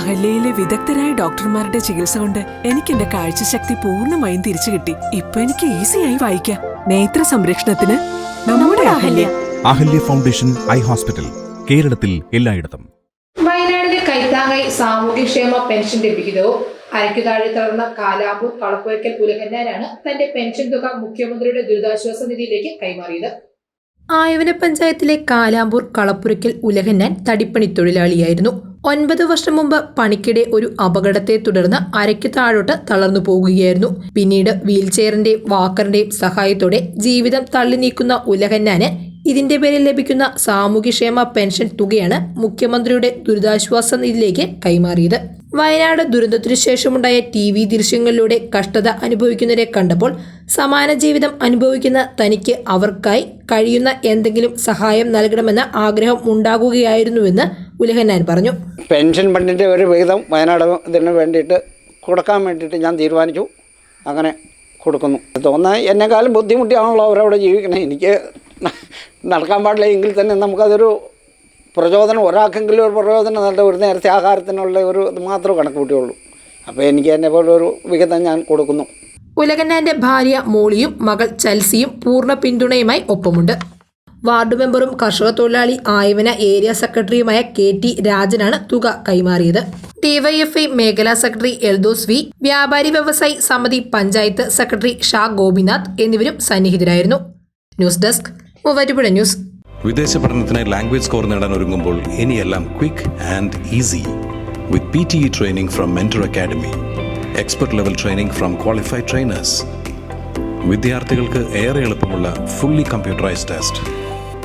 അഹല്യയിലെ വിദഗ്ധരായ ഡോക്ടർമാരുടെ ചികിത്സ കൊണ്ട് എനിക്ക് എന്റെ കാഴ്ചശക്തി പൂർണമായും തിരിച്ചു കിട്ടി. ഇപ്പൊ എനിക്ക് ഈസിയായി വായിക്കാം. നേത്ര സംരക്ഷണത്തിന് നമ്മുടെ Ahalya. Ahalya foundation eye hospital കേരളത്തിൽ എല്ലായിടത്തും. വയനാടിലെ കൈത്താങ്ങായി സാമൂഹ്യക്ഷേമ പെൻഷൻ ലഭിക്കുന്നു അരയ്ക്കു താഴെ തളർന്ന കാലാമ്പൂർ കളപ്പുരയ്ക്കൽ പുലകന്നാനാണ് തന്റെ പെൻഷൻ തുക മുഖ്യമന്ത്രിയുടെ ദുരിതാശ്വാസ നിധിയിലേക്ക് കൈമാറിയത്. ആയവന പഞ്ചായത്തിലെ കാലാമ്പൂർ കളപ്പുരയ്ക്കൽ ഉലഹന്നാൻ തടിപ്പണി തൊഴിലാളിയായിരുന്നു. ഒൻപത് വർഷം മുമ്പ് പണിക്കിടെ ഒരു അപകടത്തെ തുടർന്ന് അരയ്ക്ക് താഴോട്ട് തളർന്നു പോകുകയായിരുന്നു. പിന്നീട് വീൽചെയറിന്റെയും വാക്കറിന്റെയും സഹായത്തോടെ ജീവിതം തള്ളി നീക്കുന്ന ഉലഹന്നാന് ഇതിന്റെ പേരിൽ ലഭിക്കുന്ന സാമൂഹ്യക്ഷേമ പെൻഷൻ തുകയാണ് മുഖ്യമന്ത്രിയുടെ ദുരിതാശ്വാസ നിധിയിലേക്ക് കൈമാറിയത്. വയനാട് ദുരന്തത്തിനു ശേഷമുണ്ടായ ടി വി ദൃശ്യങ്ങളിലൂടെ കഷ്ടത അനുഭവിക്കുന്നവരെ കണ്ടപ്പോൾ സമാന ജീവിതം അനുഭവിക്കുന്ന തനിക്ക് അവർക്കായി കഴിയുന്ന എന്തെങ്കിലും സഹായം നൽകണമെന്ന ആഗ്രഹം ഉണ്ടാകുകയായിരുന്നുവെന്ന് ഉലഹന്നാൻ പറഞ്ഞു. പെൻഷൻ ഫണ്ടിന്റെ ഒരു വിഹിതം വയനാട് ഇതിന് വേണ്ടിയിട്ട് കൊടുക്കാൻ വേണ്ടിയിട്ട് ഞാൻ തീരുമാനിച്ചു. അങ്ങനെ കൊടുക്കുന്നു. തോന്നാൻ എന്നെക്കാളും ബുദ്ധിമുട്ടിയാണല്ലോ അവരവിടെ ജീവിക്കണേ. എനിക്ക് നടക്കാൻ പാടില്ല എങ്കിൽ തന്നെ നമുക്കതൊരു പ്രചോദനം ഒരാൾക്കെങ്കിലും ഒരു പ്രചോദനം നല്ല ഒരു നേരത്തെ ആഹാരത്തിനുള്ള ഒരു ഇത് മാത്രമേ കണക്ക് കൂട്ടിയുള്ളൂ അപ്പോൾ എനിക്ക് എന്നെ പോലെ ഒരു വിഹിതം ഞാൻ കൊടുക്കുന്നു. ഉലകന്നാന്റെ ഭാര്യ മോളിയും മകൾ ചൽസിയും പൂർണ പിന്തുണയുമായി ഒപ്പമുണ്ട്. വാർഡ് മെമ്പറും കർഷക തൊഴിലാളി ആയവന ഏരിയ സെക്രട്ടറിയുമായ കെ ടി രാജനാണ് തുക കൈമാറിയത്. ഡിവൈഎഫ്ഐ മേഖലാ സെക്രട്ടറി എൽദോസ് വി വ്യാപാരി വ്യവസായി സമിതി പഞ്ചായത്ത് സെക്രട്ടറി ഷാ ഗോപിനാഥ് എന്നിവരും സന്നിഹിതരായിരുന്നു. News desk Muvattupuzha news. വിദേശ പഠനത്തിന് ലാംഗ്വേജ് സ്കോർ നേടാൻ ഒരുങ്ങുമ്പോൾ ഇനിയെല്ലാം quick and easy. With P T E training from mentor academy expert level training from qualified trainers. വിദ്യാർത്ഥികൾക്ക് ഏറെ എളുപ്പമുള്ള ഫുള്ളി കമ്പ്യൂട്ടറൈസ്ഡ് ടെസ്റ്റ്.